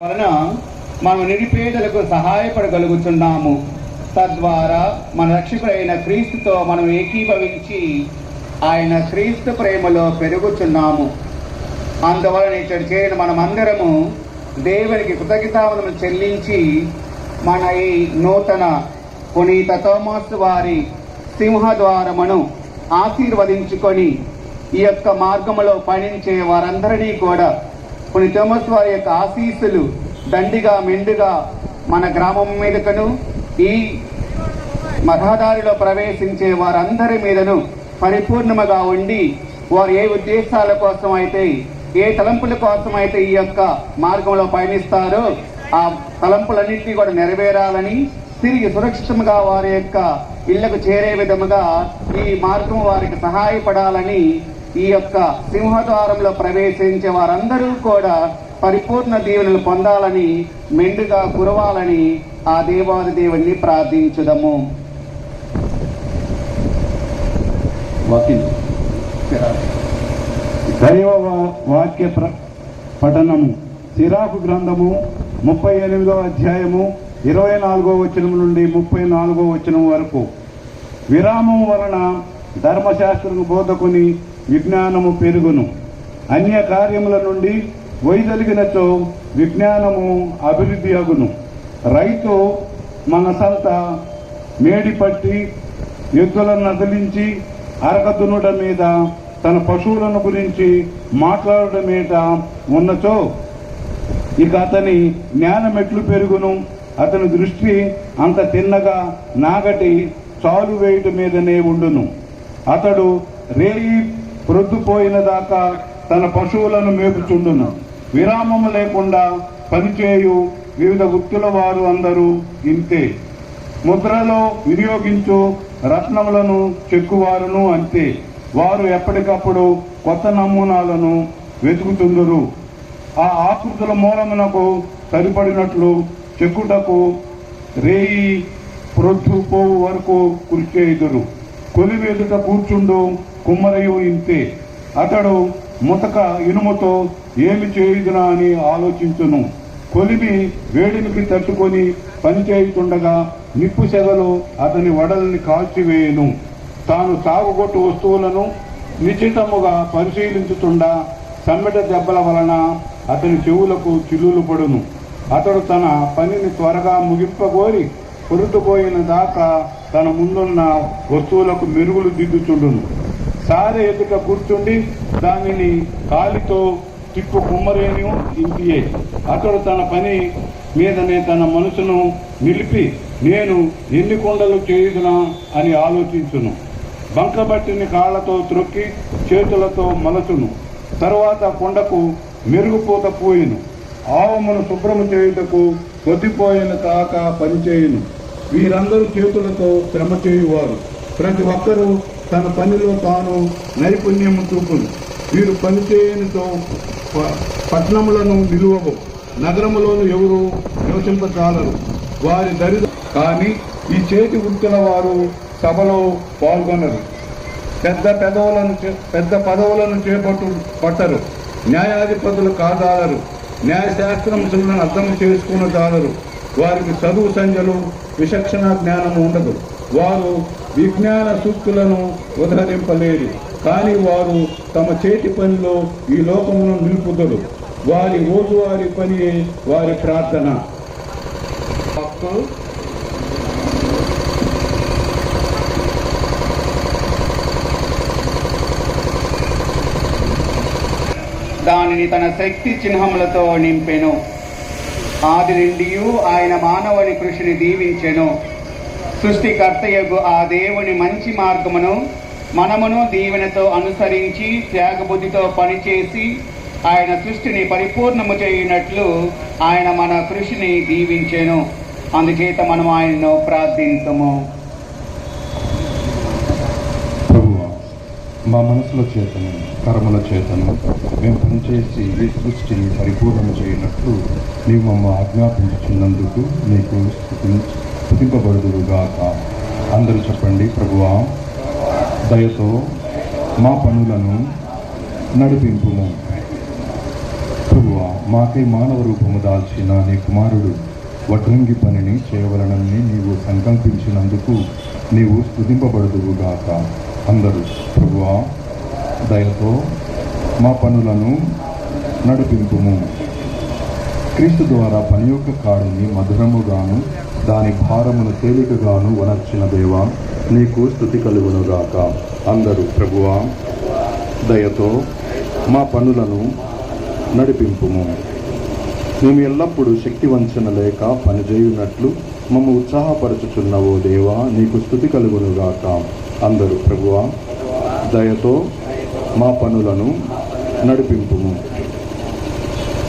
వలన మనం నిరుపేదలకు సహాయపడగలుగుతున్నాము తద్వారా మన రక్షకుడైన క్రీస్తుతో మనం ఏకీభవించి ఆయన క్రీస్తు ప్రేమలో పెరుగుతున్నాము అందువలన ఇక్కడ చేరిన మనమందరము దేవునికి కృతజ్ఞతావనము చెల్లించి మన ఈ నూతన పునీత తోమాస్ వారి సింహద్వారమును ఆశీర్వదించుకొని ఈ యొక్క మార్గములో పయనించే వారందరినీ కూడా కొన్ని తోమస్ వారి యొక్క ఆశీస్సులు దండిగా మెండుగా మన గ్రామం మీదకను ఈ రహదారిలో ప్రవేశించే వారందరి మీదను పరిపూర్ణముగా ఉండి వారు ఏ ఉద్దేశాల కోసం అయితే ఏ తలంపుల కోసం అయితే ఈ యొక్క మార్గంలో పయనిస్తారో ఆ తలంపులన్నింటినీ కూడా నెరవేరాలని తిరిగి సురక్షితంగా వారి యొక్క ఇళ్ళకు చేరే విధముగా ఈ మార్గం వారికి సహాయపడాలని ఈ యొక్క సింహద్వారంలో ప్రవేశించే వారందరూ కూడా పరిపూర్ణ దీవెనలు పొందాలని మెండుగా కురవాలని ఆ దేవాది దేవుణ్ణి ప్రార్థించుదము. దైవ వా- వాక్య పఠనము. సిరాకు గ్రంథము ముప్పై ఎనిమిదో అధ్యాయము ఇరవై నాలుగో వచనం నుండి ముప్పై నాలుగో వచనం వరకు. విరామం వలన ధర్మశాస్త్రము బోధకుని విజ్ఞానము పెరుగును. అన్య కార్యముల నుండి వైదొలిగినచో విజ్ఞానము అభివృద్ధి అగును. రైతు మన సంత మేడి పట్టి ఎద్దులను నదిలించి అరగదునుడ మీద తన పశువులను గురించి మాట్లాడడం మీద ఉన్నచో ఇక అతని జ్ఞానం ఎట్లు పెరుగును. అతని దృష్టి అంత తిన్నగా నాగటి చాలు వేయుట మీదనే ఉండును. అతడు రేయి ప్రొద్దుపోయిన దాకా తన పశువులను మేపుచుండును. విరామము లేకుండా పనిచేయు వివిధ వృత్తుల వారు అందరూ ఇంతే. ముద్రలో వినియోగించు రత్నములను చెక్కువారును అంతే. వారు ఎప్పటికప్పుడు కొత్త నమూనాలను వెతుకుతుందరు ఆ ఆకృతుల మూలమునకు సరిపడినట్లు చెక్కుటకు రేయి ప్రొద్దు పోవు వరకు కృషి చేయుదురు కొలివి కూర్చుండు కుమ్మరయు ఇంతే. అతడు ముతక ఇనుముతో ఏమి చేయుదునా అని ఆలోచించును. కొలిమి వేడినికి తట్టుకొని పనిచేయుతుండగా నిప్పు సెగలు అతని వడల్ని కాల్చివేయును. తాను సాగుగొట్టు వస్తువులను నిశ్చితముగా పరిశీలించుతుండా సమ్మెట దెబ్బల వలన అతని చెవులకు చిల్లులు పడును. అతడు తన పనిని త్వరగా ముగింపగోరి పొరుతుపోయిన దాకా తన ముందున్న వస్తువులకు మెరుగులు దిద్దుచుండును. సారె ఎదుట కూర్చుండి దానిని కాలితో తిప్పు కుమ్మరేని ఇంపియే అతడు తన పని మీదనే తన మనసును నిలిపి నేను ఎన్ని కొండలు చేయుదునా? అని ఆలోచించును. బంకబట్టిని కాళ్ళతో త్రొక్కి చేతులతో మలచును. తరువాత కొండకు మెరుగుపోత పోయిను. ఆవమును శుభ్రము చేయుటకు కొద్దిపోయిన కాక పనిచేయును. వీరందరూ చేతులతో శ్రమ చేయువారు. ప్రతి ఒక్కరూ తన పనిలో తాను నైపుణ్యము చూపును. వీరు పనిచేయనితో పట్టణములను నిలువవు. నగరములోను ఎవరు నివసింపచాలరు వారి దరిద కానీ ఈ చేతి వృత్తుల వారు సభలో పాల్గొనరు. పెద్ద పెదవులను చే- పెద్ద పదవులను చేపట్టు పట్టరు. న్యాయాధిపతులు కాదాలరు న్యాయశాస్త్రములను అర్థం చేసుకున్న జాలరు వారికి చదువు సంఖ్యలు విచక్షణ జ్ఞానము ఉండదు. వారు విజ్ఞాన సూక్తులను ఉదహరింపలేరు. కానీ వారు తమ చేతి పనిలో ఈ లోకమును నిలుపుదరు. వారి రోజువారి పని వారి ప్రార్థన. దానిని తన శక్తి చిహ్నములతో నింపెను. ఆది నుండి ఆయన మానవుని కృషిని దీవించెను. సృష్టికర్తయగు ఆ దేవుని మంచి మార్గమును మనమును దీవెనతో అనుసరించి త్యాగబుద్ధితో పనిచేసి ఆయన సృష్టిని పరిపూర్ణము చేయునట్లు ఆయన మన కృషిని దీవించెను. అందుచేత మనం ఆయనను ప్రార్థించము ప్రభువా మా మనసుల చేతను కర్మల చేతను మేము పనిచేసి ఈ సృష్టిని పరిపూర్ణం చేయనట్లు నీవు మమ్మ ఆజ్ఞాపించినందుకు నీకు స్థుతింపబడుదురుగాక. అందరూ చెప్పండి ప్రభువా దయతో మా పనులను నడిపింపుము. ప్రభువా మాకై మానవ రూపము దాల్చిన నీ కుమారుడు వడ్రంగి పనిని చేయవలనని నీవు సంకల్పించినందుకు నీవు స్థుతింపబడుదువుగాక అందరూ ప్రభువా దయతో మా పనులను నడిపింపుము. క్రీస్తు ద్వారా పని యొక్క కాడుని మధురముగాను దాని భారమును తేలికగాను వనర్చిన దేవా నీకు స్థుతి కలుగునుగాక. అందరూ ప్రభువా దయతో మా పనులను నడిపింపుము. మేము ఎల్లప్పుడూ శక్తి వంచన లేక పనిచేయునట్లు మమ్మ ఓ దేవా నీకు స్థుతి కలుగునుగాక. అందరూ ప్రభువా దయతో మా పనులను నడిపింపుము.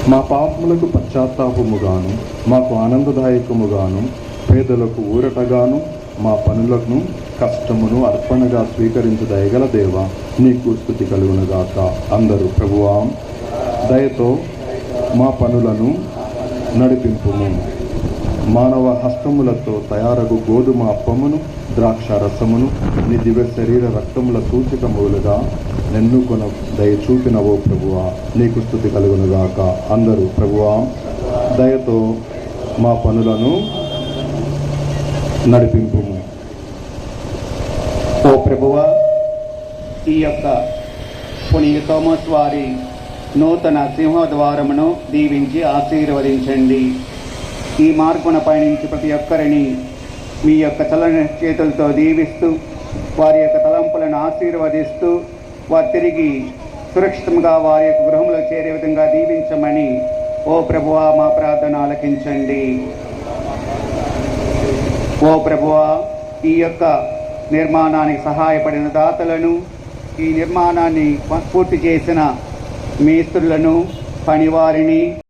మా పాపములకు పశ్చాత్తాపముగాను మాకు ఆనందదాయకముగాను పేదలకు ఊరటగాను మా పనులను కష్టమును అర్పణగా స్వీకరించు దయగల దేవ నీకు స్థుతి కలుగునగాక అందరూ ప్రభువా దయతో మా పనులను నడిపింపుము. మానవ హస్తములతో తయారగు గోధుమ అప్పమును ద్రాక్ష రసమును నీ దివ్య శరీర రక్తముల సూచకములుగా నెన్నుకొన దయ చూపినవో ప్రభువా నీకు స్థుతి కలుగునుగాక అందరూ ప్రభువా దయతో మా పనులను నడిపింపు. ఓ ప్రభువ ఈ యొక్క పునీత థోమస్ వారి నూతన సింహద్వారమును దీవించి ఆశీర్వదించండి. ఈ మార్గున పయనించి ప్రతి ఒక్కరిని మీ యొక్క చలన చేతులతో దీవిస్తూ వారి యొక్క తలంపులను ఆశీర్వదిస్తూ వారు తిరిగి సురక్షితంగా వారి యొక్క గృహంలో చేరే విధంగా దీవించమని ఓ ప్రభువా మా ప్రార్థన ఆలకించండి. ఓ ప్రభువా ఈ యొక్క నిర్మాణానికి సహాయపడిన దాతలను ఈ నిర్మాణాన్ని పూర్తి చేసిన మేస్త్రులను పనివారిని